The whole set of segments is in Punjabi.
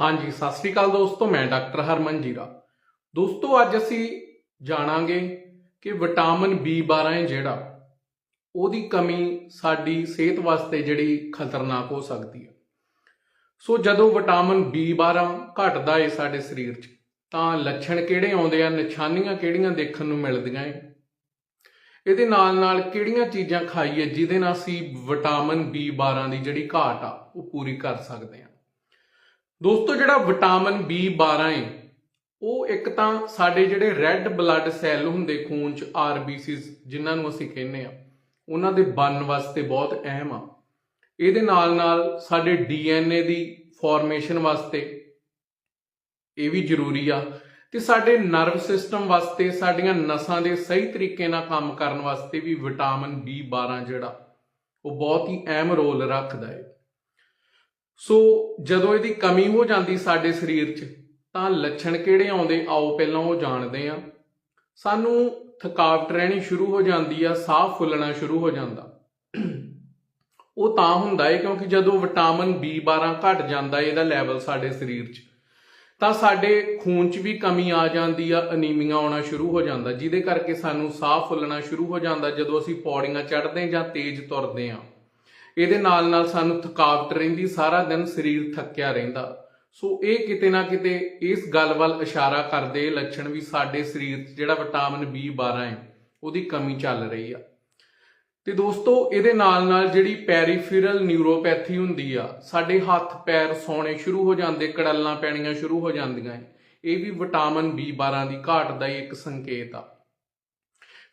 ਹਾਂਜੀ, ਸਤਿ ਸ੍ਰੀ ਅਕਾਲ ਦੋਸਤੋ, ਮੈਂ ਡਾਕਟਰ ਹਰਮਨ ਜੀਰਾ। ਦੋਸਤੋ, ਅੱਜ ਅਸੀਂ ਜਾਣਾਂਗੇ ਕਿ ਵਿਟਾਮਿਨ B12 ਹੈ ਜਿਹੜਾ, ਉਹਦੀ ਕਮੀ ਸਾਡੀ ਸਿਹਤ ਵਾਸਤੇ ਜਿਹੜੀ ਖਤਰਨਾਕ ਹੋ ਸਕਦੀ ਹੈ। ਸੋ ਜਦੋਂ ਵਿਟਾਮਿਨ B12 ਘਟਦਾ ਹੈ ਸਾਡੇ ਸਰੀਰ 'ਚ, ਤਾਂ ਲੱਛਣ ਕਿਹੜੇ ਆਉਂਦੇ ਆ, ਨਿਸ਼ਾਨੀਆਂ ਕਿਹੜੀਆਂ ਦੇਖਣ ਨੂੰ ਮਿਲਦੀਆਂ ਹੈ ਇਹਦੇ ਨਾਲ ਨਾਲ ਕਿਹੜੀਆਂ ਚੀਜ਼ਾਂ ਖਾਈਏ ਜਿਹਦੇ ਨਾਲ ਅਸੀਂ ਵਿਟਾਮਿਨ B12 ਦੀ ਜਿਹੜੀ ਘਾਟ ਆ, ਉਹ ਪੂਰੀ ਕਰ ਸਕਦੇ ਹਾਂ? ਦੋਸਤੋ, ਜਿਹੜਾ ਵਿਟਾਮਿਨ B12 ਹੈ ਉਹ ਇੱਕ ਤਾਂ ਸਾਡੇ ਜਿਹੜੇ ਰੈੱਡ ਬਲੱਡ ਸੈੱਲ ਹੁੰਦੇ ਖੂਨ 'ਚ ਆਰਬੀਸੀਜ਼ ਜਿਨ੍ਹਾਂ ਨੂੰ ਅਸੀਂ ਕਹਿੰਦੇ ਆ, ਉਹਨਾਂ ਦੇ ਬਣਨ ਵਾਸਤੇ ਬਹੁਤ ਅਹਿਮ ਆ। ਇਹਦੇ ਨਾਲ ਨਾਲ ਸਾਡੇ ਡੀਐਨਏ ਦੀ ਫਾਰਮੇਸ਼ਨ ਵਾਸਤੇ ਇਹ ਵੀ ਜ਼ਰੂਰੀ ਆ ਤੇ ਸਾਡੇ ਨਰਵ ਸਿਸਟਮ ਵਾਸਤੇ, ਸਾਡੀਆਂ ਨਸਾਂ ਦੇ ਸਹੀ ਤਰੀਕੇ ਨਾਲ ਕੰਮ ਕਰਨ ਵਾਸਤੇ ਵੀ ਵਿਟਾਮਿਨ B12 ਜਿਹੜਾ, ਉਹ ਬਹੁਤ ਹੀ ਅਹਿਮ ਰੋਲ ਰੱਖਦਾ ਹੈ ਸੋ ਜਦੋਂ ਇਹਦੀ ਕਮੀ ਹੋ ਜਾਂਦੀ ਸਾਡੇ ਸਰੀਰ 'ਚ, ਤਾਂ ਲੱਛਣ ਕਿਹੜੇ ਆਉਂਦੇ ਆਓ ਪਹਿਲਾਂ ਉਹ ਜਾਣਦੇ ਆ ਸਾਨੂੰ ਥਕਾਵਟ ਰਹਿਣੀ ਸ਼ੁਰੂ ਹੋ ਜਾਂਦੀ ਆ, ਸਾਹ ਫੁੱਲਣਾ ਸ਼ੁਰੂ ਹੋ ਜਾਂਦਾ। ਉਹ ਤਾਂ ਹੁੰਦਾ ਹੈ ਕਿਉਂਕਿ ਜਦੋਂ ਵਿਟਾਮਿਨ B12 ਘਟ ਜਾਂਦਾ ਇਹਦਾ ਲੈਵਲ ਸਾਡੇ ਸਰੀਰ 'ਚ, ਤਾਂ ਸਾਡੇ ਖੂਨ 'ਚ ਵੀ ਕਮੀ ਆ ਜਾਂਦੀ ਆ, ਅਨੀਮੀਆ ਆਉਣਾ ਸ਼ੁਰੂ ਹੋ ਜਾਂਦਾ, ਜਿਹਦੇ ਕਰਕੇ ਸਾਨੂੰ ਸਾਹ ਫੁੱਲਣਾ ਸ਼ੁਰੂ ਹੋ ਜਾਂਦਾ ਜਦੋਂ ਅਸੀਂ ਪੌੜੀਆਂ ਚੜ੍ਹਦੇ ਜਾਂ ਤੇਜ਼ ਤੁਰਦੇ ਆ ਇਹਦੇ ਨਾਲ ਨਾਲ ਸਾਨੂੰ ਥਕਾਵਟ ਰਹਿੰਦੀ, ਸਾਰਾ ਦਿਨ ਸਰੀਰ ਥੱਕਿਆ ਰਹਿੰਦਾ। ਸੋ ਇਹ ਕਿਤੇ ਨਾ ਕਿਤੇ ਇਸ ਗੱਲ ਵੱਲ ਇਸ਼ਾਰਾ ਕਰਦੇ ਲੱਛਣ ਵੀ ਸਾਡੇ ਸਰੀਰ 'ਚ ਜਿਹੜਾ ਵਿਟਾਮਿਨ B12 ਹੈ, ਉਹਦੀ ਕਮੀ ਚੱਲ ਰਹੀ ਆ। ਤੇ ਦੋਸਤੋ, ਇਹਦੇ ਨਾਲ ਨਾਲ ਜਿਹੜੀ ਪੈਰੀਫਿਰਲ ਨਿਊਰੋਪੈਥੀ ਹੁੰਦੀ ਆ, ਸਾਡੇ ਹੱਥ ਪੈਰ ਸੌਣੇ ਸ਼ੁਰੂ ਹੋ ਜਾਂਦੇ, ਕੜੱਲਾਂ ਪੈਣੀਆਂ ਸ਼ੁਰੂ ਹੋ ਜਾਂਦੀਆਂ ਏ। ਇਹ ਵੀ ਵਿਟਾਮਿਨ B12 ਦੀ ਘਾਟ ਦਾ ਹੀ ਇੱਕ ਸੰਕੇਤ ਆ।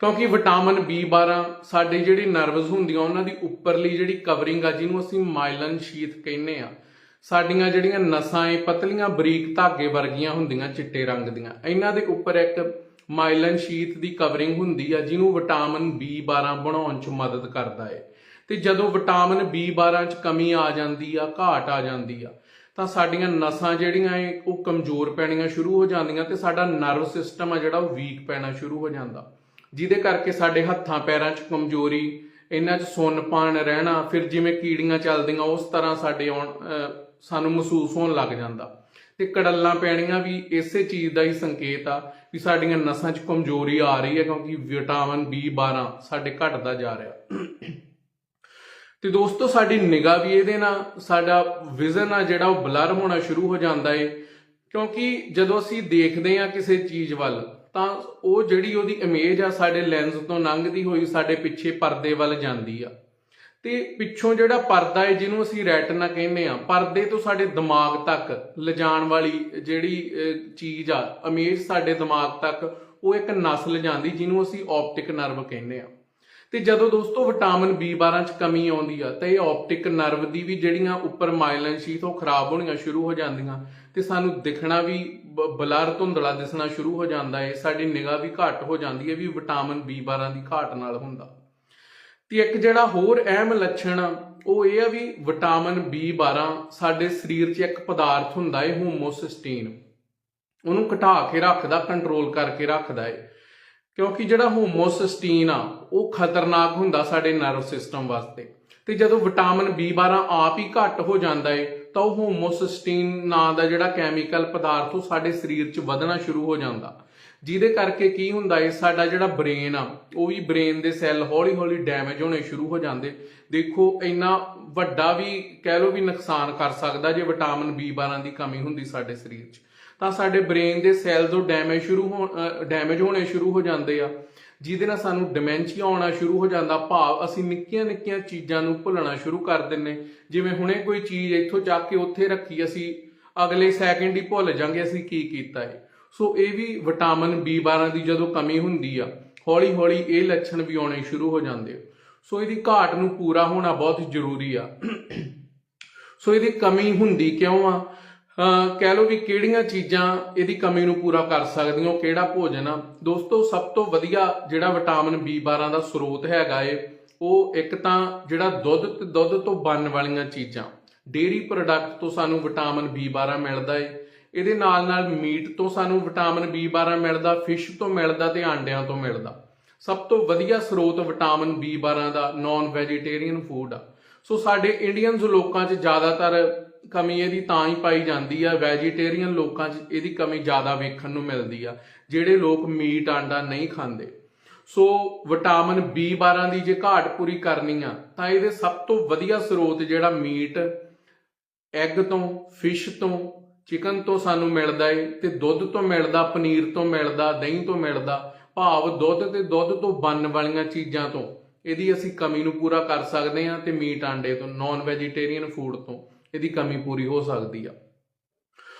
ਕਿਉਂਕਿ ਵਿਟਾਮਿਨ B12 ਸਾਡੇ ਜਿਹੜੀ ਨਰਵਸ ਹੁੰਦੀਆਂ, ਉਹਨਾਂ ਦੀ ਉੱਪਰਲੀ ਜਿਹੜੀ ਕਵਰਿੰਗ ਆ, ਜਿਹਨੂੰ ਅਸੀਂ ਮਾਈਲਨ ਸ਼ੀਥ ਕਹਿੰਦੇ ਆ, ਸਾਡੀਆਂ ਜਿਹੜੀਆਂ ਨਸਾਂ ਏ ਪਤਲੀਆਂ ਬਰੀਕ ਧਾਗੇ ਵਰਗੀਆਂ ਹੁੰਦੀਆਂ, ਚਿੱਟੇ ਰੰਗ ਦੀਆਂ। ਇਹਨਾਂ ਦੇ ਉੱਪਰ ਇੱਕ ਮਾਈਲਨ ਸ਼ੀਥ ਦੀ ਕਵਰਿੰਗ ਹੁੰਦੀ ਆ, ਜਿਹਨੂੰ ਵਿਟਾਮਿਨ B12 ਬਣਾਉਣ 'ਚ ਮਦਦ ਕਰਦਾ ਏ। ਤੇ ਜਦੋਂ ਵਿਟਾਮਿਨ B12 'ਚ ਕਮੀ ਆ ਜਾਂਦੀ ਆ, ਘਾਟ ਆ ਜਾਂਦੀ ਆ, ਤਾਂ ਸਾਡੀਆਂ ਨਸਾਂ ਜਿਹੜੀਆਂ ਏ, ਉਹ ਕਮਜ਼ੋਰ ਪੈਣੀਆਂ ਸ਼ੁਰੂ ਹੋ ਜਾਂਦੀਆਂ ਤੇ ਸਾਡਾ ਨਰਵ ਸਿਸਟਮ ਆ ਜਿਹੜਾ ਉਹ ਵੀਕ ਪੈਣਾ ਸ਼ੁਰੂ ਹੋ ਜਾਂਦਾ। ਜਿਹਦੇ ਕਰਕੇ ਸਾਡੇ ਹੱਥਾਂ ਪੈਰਾਂ 'ਚ ਕਮਜ਼ੋਰੀ, ਇਹਨਾਂ 'ਚ ਸੁੰਨਪਣ ਰਹਿਣਾ, ਫਿਰ ਜਿਵੇਂ ਕੀੜੀਆਂ ਚੱਲਦੀਆਂ ਉਸ ਤਰ੍ਹਾਂ ਸਾਡੇ ਆਉਣ ਸਾਨੂੰ ਮਹਿਸੂਸ ਹੋਣ ਲੱਗ ਜਾਂਦਾ। ਤੇ ਕੜੱਲਾਂ ਪੈਣੀਆਂ ਵੀ ਇਸੇ ਚੀਜ਼ ਦਾ ਹੀ ਸੰਕੇਤ ਆ ਵੀ ਸਾਡੀਆਂ ਨਸਾਂ 'ਚ ਕਮਜ਼ੋਰੀ ਆ ਰਹੀ ਹੈ ਕਿਉਂਕਿ ਵਿਟਾਮਿਨ B12 ਸਾਡੇ ਘਟਦਾ ਜਾ ਰਿਹਾ। ਤੇ ਦੋਸਤੋ, ਸਾਡੀ ਨਿਗਾਹ ਵੀ ਇਹਦੇ ਨਾਲ, ਸਾਡਾ ਵਿਜ਼ਨ ਆ ਜਿਹੜਾ ਉਹ ਬਲਰ ਹੋਣਾ ਸ਼ੁਰੂ ਹੋ ਜਾਂਦਾ ਏ। ਕਿਉਂਕਿ ਜਦੋਂ ਅਸੀਂ ਦੇਖਦੇ ਆ ਕਿਸੇ ਚੀਜ਼ ਵੱਲ ਤਾਂ ਉਹ ਜਿਹੜੀ ਉਹਦੀ ਇਮੇਜ ਆ ਸਾਡੇ ਲੈਂਸ ਤੋਂ ਲੰਘਦੀ ਹੋਈ ਸਾਡੇ ਪਿੱਛੇ ਪਰਦੇ ਵੱਲ ਜਾਂਦੀ ਆ। ਤੇ ਪਿੱਛੋਂ ਜਿਹੜਾ ਪਰਦਾ ਹੈ ਜਿਹਨੂੰ ਅਸੀਂ ਰੈਟਨਾ ਕਹਿੰਦੇ ਆ, ਪਰਦੇ ਤੋਂ ਸਾਡੇ ਦਿਮਾਗ ਤੱਕ ਲਿਜਾਣ ਵਾਲੀ ਜਿਹੜੀ ਚੀਜ਼ ਆ ਇਮੇਜ ਸਾਡੇ ਦਿਮਾਗ ਤੱਕ ਉਹ ਇੱਕ ਨਸ ਲਿਜਾਂਦੀ ਜਿਹਨੂੰ ਅਸੀਂ ਆਪਟਿਕ ਨਰਵ ਕਹਿੰਦੇ ਆ। ਤੇ ਜਦੋਂ ਦੋਸਤੋ ਵਿਟਾਮਿਨ B12 ਚ ਕਮੀ ਆਉਂਦੀ ਆ, ਤਾਂ ਇਹ ਆਪਟਿਕ ਨਰਵ ਦੀ ਵੀ ਜਿਹੜੀਆਂ ਉੱਪਰ ਮਾਈਲਨ ਸ਼ੀਥ ਉਹ ਖਰਾਬ ਹੋਣੀਆਂ, ਸ਼ੁਰੂ ਹੋ ਜਾਂਦੀਆਂ, ਤੇ ਸਾਨੂੰ ਦਿਖਣਾ ਵੀ ਬਲਰ ਧੁੰਦਲਾ ਦਿਸਣਾ ਸ਼ੁਰੂ ਹੋ ਜਾਂਦਾ ਹੈ ਸਾਡੀ ਨਿਗਾਹ ਵੀ ਘੱਟ ਹੋ ਜਾਂਦੀ ਹੈ ਵੀ ਵਿਟਾਮਿਨ B12 ਦੀ ਘਾਟ ਨਾਲ ਹੁੰਦਾ। ਤੇ ਇੱਕ ਜਿਹੜਾ ਹੋਰ ਅਹਿਮ ਲੱਛਣ ਆ, ਉਹ ਇਹ ਆ ਵੀ ਵਿਟਾਮਿਨ B12 ਸਾਡੇ ਸਰੀਰ 'ਚ ਇੱਕ ਪਦਾਰਥ ਹੁੰਦਾ ਹੈ ਹੋਮੋਸਿਸਟੀਨ। ਉਹਨੂੰ ਘਟਾ ਕੇ ਰੱਖਦਾ ਕੰਟਰੋਲ ਕਰਕੇ ਰੱਖਦਾ ਹੈ ਕਿਉਂਕਿ ਜਿਹੜਾ ਹੋਮੋਸਿਸਟੀਨ ਆ ਉਹ ਖਤਰਨਾਕ ਹੁੰਦਾ ਸਾਡੇ ਨਰਵ ਸਿਸਟਮ ਵਾਸਤੇ। ਤੇ ਜਦੋਂ ਵਿਟਾਮਿਨ B12 ਆਪ ਹੀ ਘੱਟ ਹੋ ਜਾਂਦਾ ਹੈ ਤਾਂ ਉਹ ਹੋਮੋਸਿਸਟੀਨ ਨਾਂ ਦਾ ਜਿਹੜਾ ਕੈਮੀਕਲ ਪਦਾਰਥ, ਉਹ ਸਾਡੇ ਸਰੀਰ 'ਚ ਵਧਣਾ ਸ਼ੁਰੂ ਹੋ ਜਾਂਦਾ। ਜਿਹਦੇ ਕਰਕੇ ਕੀ ਹੁੰਦਾ ਹੈ ਸਾਡਾ ਜਿਹੜਾ ਬ੍ਰੇਨ ਆ, ਉਹ ਵੀ ਬ੍ਰੇਨ ਦੇ ਸੈੱਲ ਹੌਲੀ-ਹੌਲੀ ਡੈਮੇਜ ਹੋਣੇ ਸ਼ੁਰੂ ਹੋ ਜਾਂਦੇ। ਦੇਖੋ, ਇੰਨਾ ਵੱਡਾ ਵੀ ਕਹਿ ਲਓ ਵੀ ਨੁਕਸਾਨ ਕਰ ਸਕਦਾ ਜੇ ਵਿਟਾਮਿਨ B12 ਦੀ ਕਮੀ ਹੁੰਦੀ ਸਾਡੇ ਸਰੀਰ 'ਚ। ਤਾਂ ਸਾਡੇ ਬ੍ਰੇਨ ਦੇ ਸੈੱਲ ਤੋਂ ਡੈਮੇਜ ਸ਼ੁਰੂ ਹੋ ਡੈਮੇਜ ਹੋਣੇ ਸ਼ੁਰੂ ਹੋ ਜਾਂਦੇ ਆ। ਜਿਹਦੇ ਨਾਲ ਸਾਨੂੰ ਡਿਮੈਂਸ਼ੀਆ ਆਉਣਾ ਸ਼ੁਰੂ ਹੋ ਜਾਂਦਾ, ਭਾਵ ਅਸੀਂ ਨਿੱਕੀਆਂ ਨਿੱਕੀਆਂ ਚੀਜ਼ਾਂ ਨੂੰ ਭੁੱਲਣਾ ਸ਼ੁਰੂ ਕਰ ਦਿੰਨੇ ਜਿਵੇਂ ਹੁਣੇ ਕੋਈ ਚੀਜ਼ ਇੱਥੋਂ ਚੱਕ ਕੇ ਉੱਥੇ ਰੱਖੀ, ਅਸੀਂ ਅਗਲੇ ਸੈਕਿੰਡ ਹੀ ਭੁੱਲ ਜਾਂਗੇ ਅਸੀਂ ਕੀ ਕੀਤਾ ਹੈ ਸੋ ਇਹ ਵੀ ਵਿਟਾਮਿਨ B12 ਦੀ ਜਦੋਂ ਕਮੀ ਹੁੰਦੀ ਆ ਹੌਲੀ ਹੌਲੀ ਇਹ ਲੱਛਣ ਵੀ ਆਉਣੇ ਸ਼ੁਰੂ ਹੋ ਜਾਂਦੇ ਆ। ਸੋ ਇਹਦੀ ਘਾਟ ਨੂੰ ਪੂਰਾ ਹੋਣਾ ਬਹੁਤ ਜ਼ਰੂਰੀ ਆ। ਸੋ ਇਹਦੀ ਕਮੀ ਹੁੰਦੀ ਕਿਉਂ ਆ? ਕਹਿ ਲਓ ਵੀ ਕਿਹੜੀਆਂ ਚੀਜ਼ਾਂ ਇਹਦੀ ਕਮੀ ਨੂੰ ਪੂਰਾ ਕਰ ਸਕਦੀਆਂ, ਉਹ ਕਿਹੜਾ ਭੋਜਨ ਆ? ਦੋਸਤੋ, ਸਭ ਤੋਂ ਵਧੀਆ ਜਿਹੜਾ ਵਿਟਾਮਿਨ B12 ਦਾ ਸਰੋਤ ਹੈਗਾ ਏ, ਉਹ ਇੱਕ ਤਾਂ ਜਿਹੜਾ ਦੁੱਧ ਤੇ ਦੁੱਧ ਤੋਂ ਬਣਨ ਵਾਲੀਆਂ ਚੀਜ਼ਾਂ। ਡੇਰੀ ਪ੍ਰੋਡਕਟ ਤੋਂ ਸਾਨੂੰ ਵਿਟਾਮਿਨ B12 ਮਿਲਦਾ ਏ। ਇਹਦੇ ਨਾਲ ਨਾਲ ਮੀਟ ਤੋਂ ਸਾਨੂੰ ਵਿਟਾਮਿਨ B12 ਮਿਲਦਾ, ਫਿਸ਼ ਤੋਂ ਮਿਲਦਾ ਤੇ ਆਂਡਿਆਂ ਤੋਂ ਮਿਲਦਾ। ਸਭ ਤੋਂ ਵਧੀਆ ਸਰੋਤ ਵਿਟਾਮਿਨ B12 ਦਾ ਨਾਨ ਵੈਜੀਟੇਰੀਅਨ ਫੂਡ ਆ। ਸੋ ਸਾਡੇ ਇੰਡੀਅਨਸ ਲੋਕਾਂ 'ਚ ਜ਼ਿਆਦਾਤਰ ਕਮੀ ਇਹਦੀ ਤਾਂ ਹੀ ਪਾਈ ਜਾਂਦੀ ਆ ਵੈਜੀਟੇਰੀਅਨ ਲੋਕਾਂ 'ਚ ਇਹਦੀ ਕਮੀ ਜ਼ਿਆਦਾ ਵੇਖਣ ਨੂੰ ਮਿਲਦੀ ਆ, ਜਿਹੜੇ ਲੋਕ ਮੀਟ ਆਂਡਾ ਨਹੀਂ ਖਾਂਦੇ। ਸੋ ਵਿਟਾਮਿਨ B12 ਦੀ ਜੇ ਘਾਟ ਪੂਰੀ ਕਰਨੀ ਆ, ਤਾਂ ਇਹਦੇ ਸਭ ਤੋਂ ਵਧੀਆ ਸਰੋਤ ਜਿਹੜਾ ਮੀਟ, ਐਗ ਤੋਂ, ਫਿਸ਼ ਤੋਂ, ਚਿਕਨ ਤੋਂ ਸਾਨੂੰ ਮਿਲਦਾ ਏ, ਤੇ ਦੁੱਧ ਤੋਂ ਮਿਲਦਾ, ਪਨੀਰ ਤੋਂ ਮਿਲਦਾ, ਦਹੀਂ ਤੋਂ ਮਿਲਦਾ, ਭਾਵ ਦੁੱਧ ਤੇ ਦੁੱਧ ਤੋਂ ਬਣਨ ਵਾਲੀਆਂ ਚੀਜ਼ਾਂ ਤੋਂ। ਇਹਦੀ ਅਸੀਂ ਕਮੀ ਨੂੰ ਪੂਰਾ ਕਰ ਸਕਦੇ ਹਾਂ ਤੇ ਮੀਟ ਆਂਡੇ ਤੋਂ ਨਾਨ ਵੈਜੀਟੇਰੀਅਨ ਫੂਡ ਤੋਂ ਇਹਦੀ ਕਮੀ ਪੂਰੀ ਹੋ ਸਕਦੀ ਆ।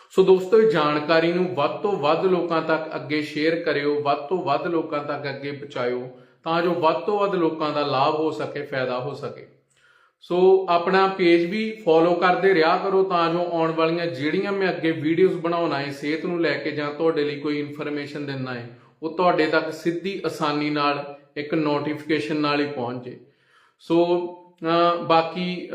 ਸੋ ਦੋਸਤੋ, ਇਹ ਜਾਣਕਾਰੀ ਨੂੰ ਵੱਧ ਤੋਂ ਵੱਧ ਲੋਕਾਂ ਤੱਕ ਅੱਗੇ ਸ਼ੇਅਰ ਕਰਿਓ, ਵੱਧ ਤੋਂ ਵੱਧ ਲੋਕਾਂ ਤੱਕ ਅੱਗੇ ਪਹੁੰਚਾਇਓ, ਤਾਂ ਜੋ ਵੱਧ ਤੋਂ ਵੱਧ ਲੋਕਾਂ ਦਾ ਲਾਭ ਹੋ ਸਕੇ, ਫਾਇਦਾ ਹੋ ਸਕੇ। ਸੋ ਆਪਣਾ ਪੇਜ ਵੀ ਫੋਲੋ ਕਰਦੇ ਰਿਹਾ ਕਰੋ ਤਾਂ ਜੋ ਆਉਣ ਵਾਲੀਆਂ ਜਿਹੜੀਆਂ ਮੈਂ ਅੱਗੇ ਵੀਡੀਓਜ਼ ਬਣਾਉਣਾ ਹੈ ਸਿਹਤ ਨੂੰ ਲੈ ਕੇ ਜਾਂ ਤੁਹਾਡੇ ਲਈ ਕੋਈ ਇਨਫੋਰਮੇਸ਼ਨ ਦਿੰਨਾ ਹੈ ਉਹ ਤੁਹਾਡੇ ਤੱਕ ਸਿੱਧੀ ਆਸਾਨੀ ਨਾਲ ਇੱਕ ਨੋਟੀਫਿਕੇਸ਼ਨ ਨਾਲ ਹੀ ਪਹੁੰਚ ਜੇ। ਸੋ ਬਾਕੀ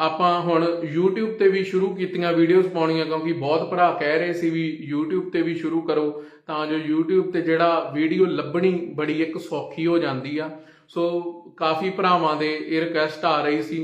ਆਪਾਂ ਹੁਣ YouTube ਤੇ ਵੀ ਸ਼ੁਰੂ ਕੀਤੀਆਂ ਵੀਡੀਓਜ਼ ਪਾਉਣੀਆਂ, ਕਿਉਂਕਿ ਬਹੁਤ ਭਰਾ ਕਹਿ ਰਹੇ ਸੀ ਵੀ YouTube ਤੇ ਵੀ ਸ਼ੁਰੂ ਕਰੋ, ਤਾਂ ਜੋ YouTube ਤੇ ਜਿਹੜਾ ਵੀਡੀਓ ਲੱਭਣੀ ਬੜੀ ਇੱਕ ਸੌਖੀ ਹੋ ਜਾਂਦੀ ਆ। ਸੋ ਕਾਫੀ ਭਰਾਵਾਂ ਦੇ ਇਹ ਰਿਕੁਐਸਟ ਆ ਰਹੀ ਸੀ।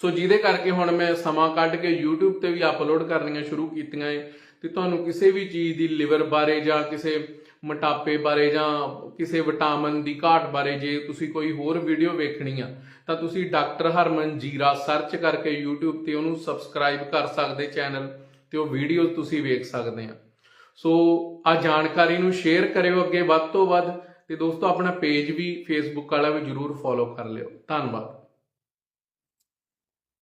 ਸੋ ਜਿਹਦੇ ਕਰਕੇ ਹੁਣ ਮੈਂ ਸਮਾਂ ਕੱਢ ਕੇ YouTube ਤੇ ਵੀ ਅਪਲੋਡ ਕਰਨੀਆਂ ਸ਼ੁਰੂ ਕੀਤੀਆਂ ਏ। ਤੇ ਤੁਹਾਨੂੰ ਕਿਸੇ ਵੀ ਚੀਜ਼ ਦੀ ਲਿਵਰ ਬਾਰੇ ਜਾਂ ਕਿਸੇ ਮੋਟਾਪੇ ਬਾਰੇ ਜਾਂ ਕਿਸੇ ਵਿਟਾਮਿਨ ਦੀ ਘਾਟ ਬਾਰੇ ਜੇ ਤੁਸੀਂ ਕੋਈ ਹੋਰ ਵੀਡੀਓ ਵੇਖਣੀ ਆ, ਤਾਂ ਤੁਸੀਂ ਡਾਕਟਰ ਹਰਮਨ ਜੀਰਾ ਸਰਚ ਕਰਕੇ YouTube ਤੇ ਉਹਨੂੰ ਸਬਸਕ੍ਰਾਈਬ ਕਰ ਸਕਦੇ ਚੈਨਲ ਤੇ ਉਹ ਵੀਡੀਓ ਤੁਸੀਂ ਵੇਖ ਸਕਦੇ ਆ। ਸੋ ਆ ਜਾਣਕਾਰੀ ਨੂੰ ਸ਼ੇਅਰ ਕਰਿਓ ਅੱਗੇ ਵੱਧ ਤੋਂ ਵੱਧ ਤੇ ਦੋਸਤੋ ਆਪਣਾ ਪੇਜ ਵੀ ਫੇਸਬੁੱਕ ਵਾਲਾ ਵੀ ਜਰੂਰ ਫੋਲੋ ਕਰ ਲਿਓ। ਧੰਨਵਾਦ।